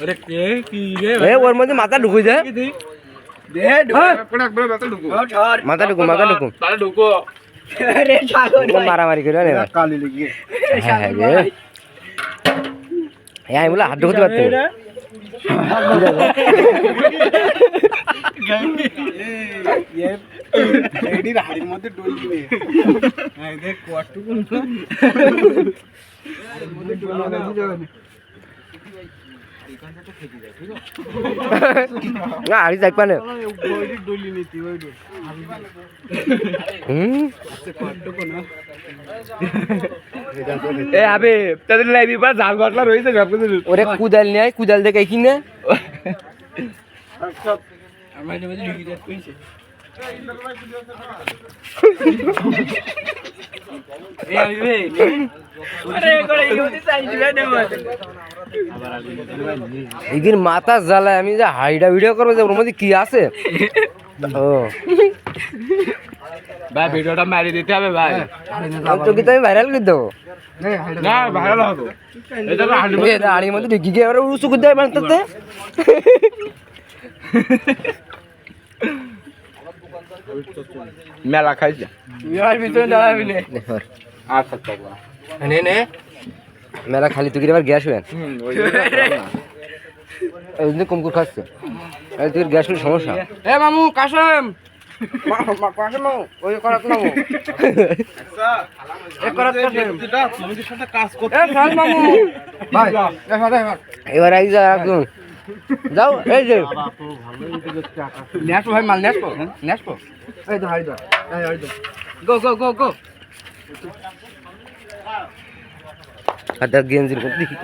ওরে কে কি রে এ ওর মধ্যে মাথা ঢুকুই দে দে হ্যাঁ। ঢুকো একবার মাথা ঢুকো মাথা ঢুকু মারামারি করে হ্যাঁ হ্যাঁ হ্যাঁ বলে হাত ঢুকতে পারতেন মধ্যে না হাড়ি যাই পানে ওইটি ডলি নিতি ওইটি হুম? কটটুকু না এ, আবে, তাদের লাইবি পা জাল ঘটলা রয়েছে, সব কিছু। ওরে কুদাল নিয়ে কুদাল দেখে কি না? আমার মধ্যে ঢুকে যাচ্ছে এ রে এদিন মাথা জ্বালায় আমি যে হাইডা ভিডিও করব যে ওর মধ্যে কি আছে? ও। ভাই ভিডিওটা মারি দিতে হবে ভাই। তোকে তো আমি ভাইরাল করে দেবো। না ভালো হবে। এটা তো হাঁটু এ হাড়ির মধ্যে ঢুকি গিয়ে উঁচু করে দেয় মানতে মেলা খাইছে। ভিতরে দাঁড়াবি না। আচ্ছা চলো নে নে। মেলা খালি তুই আবার গ্যাস হয়ে হুম ওই জন্য কমকুর খাচ্ছে। আরে তুই গ্যাস হলে সমস্যা। এ মামু কাসম। কাসম ওই করাত মামু। এ করাত কাসম। তুমি কি সাথে কাজ করতে এ চল মামু। ভাই এ সাথে এবার আই যা একদম। যাও এই যে। নেসো ভাই মাল নেসো নেসো এই তো হাড়ি দাও এই হাড়ি দাও গো গো গো গো হাতে গেঞ্জির দেখি।